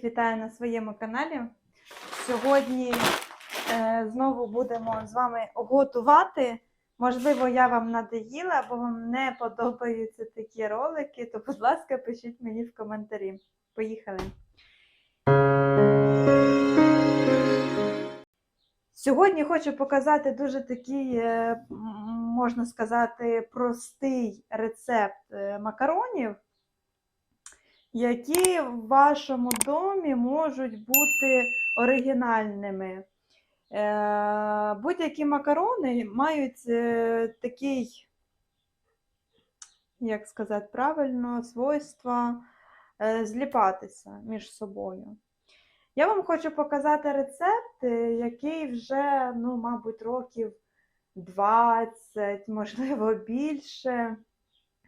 Всіх вітаю на своєму каналі. Сьогодні е, знову будемо з вами готувати. Можливо, я вам надоїла або вам не подобаються такі ролики, то, будь ласка, пишіть мені в коментарі. Поїхали! Сьогодні хочу показати дуже такий, е, можна сказати, простий рецепт е, макаронів які в вашому домі можуть бути оригінальними. Е, Будь-які макарони мають е, такий, як сказати правильно, свойства е, зліпатися між собою. Я вам хочу показати рецепт, який вже, ну, мабуть, років 20, можливо, більше.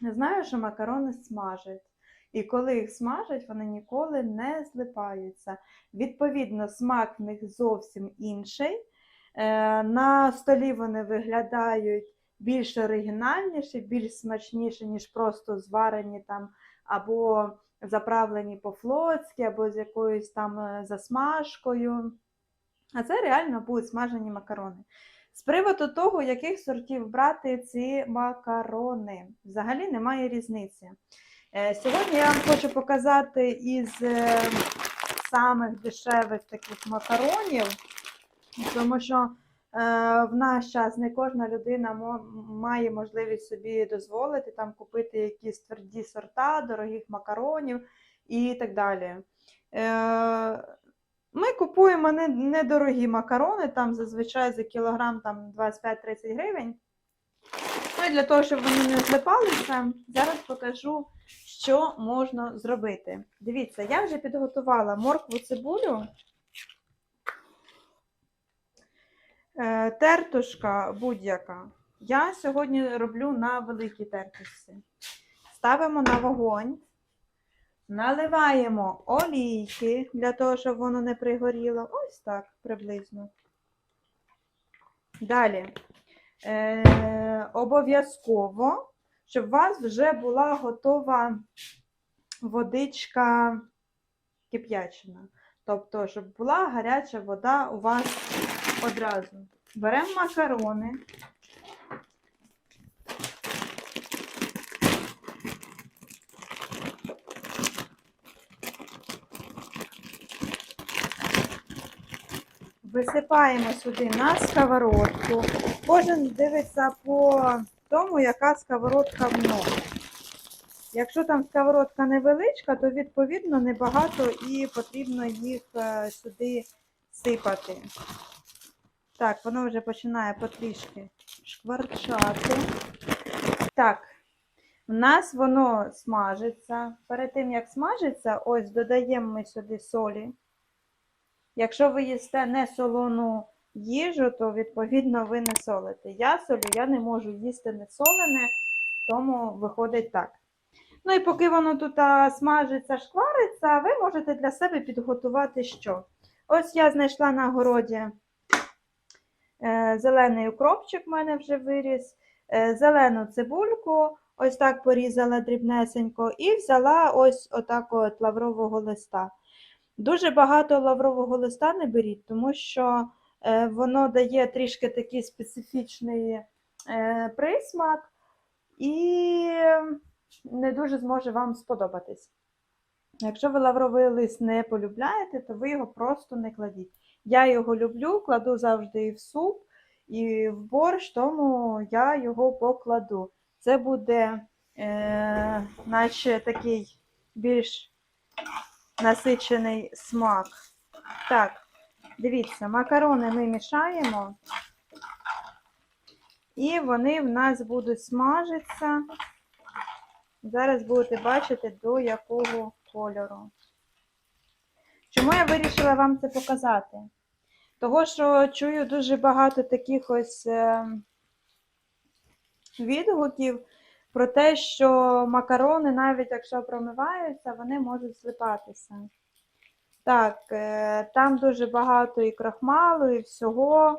Знаю, що макарони смажать. І коли їх смажать, вони ніколи не злипаються. Відповідно, смак в них зовсім інший. Е, На столі вони виглядають більш оригінальніше, більш смачніше, ніж просто зварені там або заправлені по-флотськи, або з якоюсь там е, засмажкою. А це реально будуть смажені макарони. З приводу того, яких сортів брати ці макарони, взагалі немає різниці. Е, Сьогодні я вам хочу показати із е, самих дешевих таких макаронів, тому що е, в наш час не кожна людина має можливість собі дозволити там купити якісь тверді сорта, дорогих макаронів і так далі. Ми купуємо недорогі макарони, там зазвичай за кілограм там 25-30 гривень. Ну і для того, щоб вони не злипалися, зараз покажу, що можна зробити. Дивіться, я вже підготувала моркву цибулю, е, тертушка будь-яка. Я сьогодні роблю на великій тертушці. Ставимо на вогонь, наливаємо олійки для того, щоб воно не пригоріло. Ось так приблизно. Далі. Е, обов'язково, щоб у вас вже була готова водичка кип'ячена. Тобто, щоб була гаряча вода у вас одразу. Беремо макарони. Висипаємо сюди на сковородку. Кожен дивиться по тому, яка сковородка в нього. Якщо там сковородка невеличка, то відповідно небагато і потрібно їх е, сюди сипати. Так, воно вже починає потрішки шкварчати. Так, у нас воно смажиться. Перед тим, як смажиться, ось додаємо ми сюди солі. Якщо ви їсте не солону їжу, то відповідно ви не солите. Я солю, я не можу їсти не солене, тому виходить так. Ну і поки воно тут смажиться, шквариться, ви можете для себе підготувати що? Ось я знайшла на городі е, зелений укропчик, в мене вже виріс, е, зелену цибульку, ось так порізала дрібнесенько, і взяла ось отак от лаврового листа. Дуже багато лаврового листа не беріть, тому що е, воно дає трішки такий специфічний е, присмак і не дуже зможе вам сподобатись. Якщо ви лавровий лист не полюбляєте, то ви його просто не кладіть. Я його люблю, кладу завжди і в суп, і в борщ, тому я його покладу. Це буде е, наче такий більш насичений смак. Так, дивіться, макарони ми мішаємо, і вони в нас будуть смажитися. Зараз будете бачити, до якого кольору. Чому я вирішила вам це показати? Того, що чую дуже багато таких ось е, відгуків про те, що макарони, навіть якщо промиваються, вони можуть злипатися. Так, е, там дуже багато і крахмалу, і всього.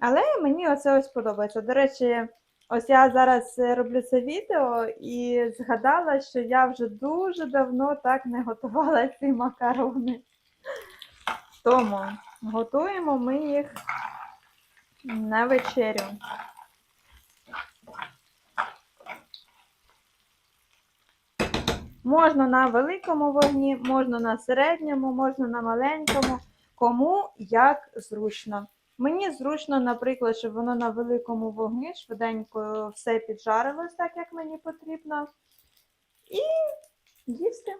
Але мені оце ось подобається. До речі, Ось я зараз роблю це відео і згадала, що я вже дуже давно так не готувала ці макарони. Тому готуємо ми їх на вечерю. Можна на великому вогні, можна на середньому, можна на маленькому, кому як зручно. Мені зручно, наприклад, щоб воно на великому вогні швиденько все піджарилось так, як мені потрібно. І їсти.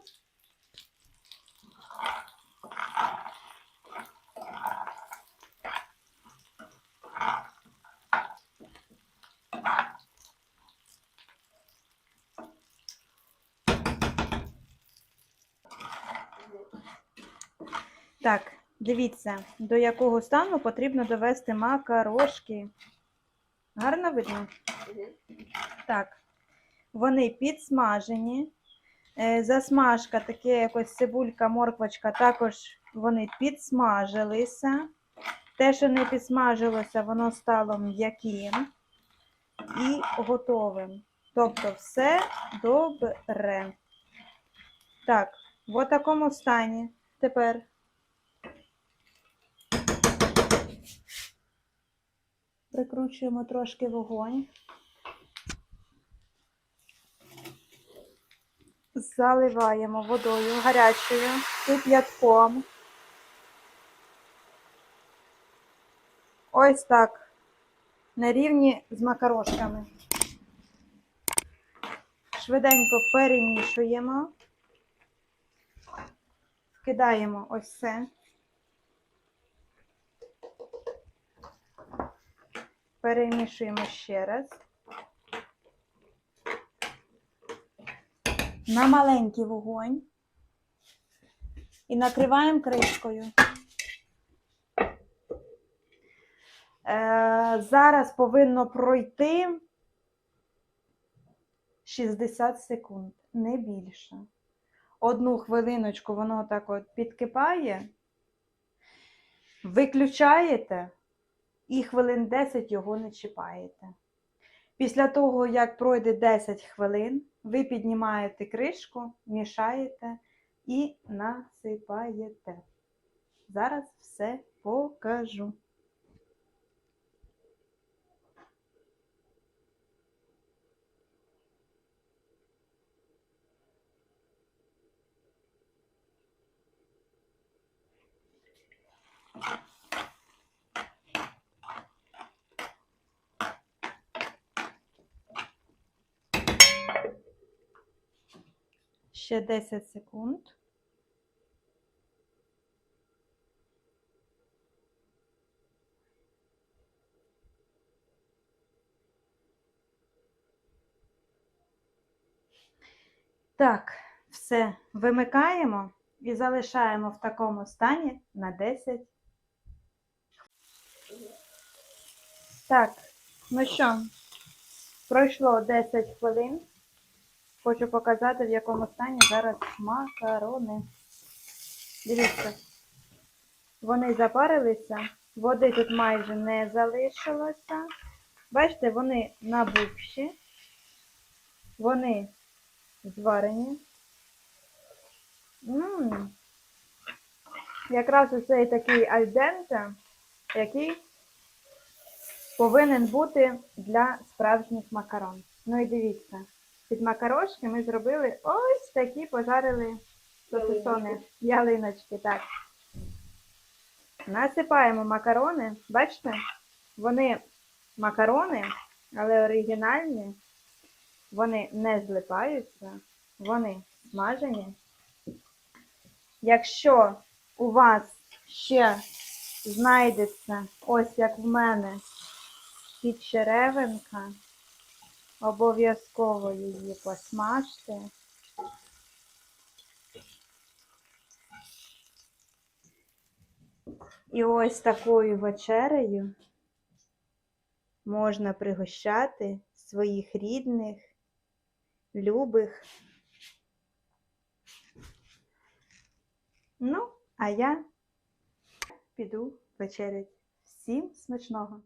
Так, дивіться, до якого стану потрібно довести макарошки. Гарно видно? Так, вони підсмажені. Е, Засмажка, таке якось цибулька, морквочка, також вони підсмажилися. Те, що не підсмажилося, воно стало м'яким і готовим. Тобто все добре. Так, в такому стані тепер прикручуємо трошки вогонь. Заливаємо водою гарячою, кип'ятком. Ось так. На рівні з макарошками. Швиденько перемішуємо. Кидаємо ось це. Перемішуємо ще раз. На маленький вогонь. І накриваємо кришкою. Е, зараз повинно пройти 60 секунд, не більше. Одну хвилиночку воно так от підкипає, виключаєте і хвилин 10 його не чіпаєте. Після того, як пройде 10 хвилин, ви піднімаєте кришку, мішаєте і насипаєте. Зараз все покажу. Ще 10 секунд. Так, все вимикаємо і залишаємо в такому стані на 10. Так, ну що, пройшло 10 хвилин. Хочу показати, в якому стані зараз макарони. Дивіться, вони запарилися, води тут майже не залишилося. Бачите, вони набухші, вони зварені. М. Якраз оцей такий альденте, який повинен бути для справжніх макарон. Ну і дивіться. Під макарошки ми зробили ось такі пожарили сосисони, ялиночки, так. Насипаємо макарони, бачите, вони макарони, але оригінальні, вони не злипаються, вони смажені. Якщо у вас ще знайдеться, ось як в мене, підчеревинка, Обов'язково її посмажте. І ось такою вечерею можна пригощати своїх рідних, любих. Ну, а я піду вечерять. Всім смачного!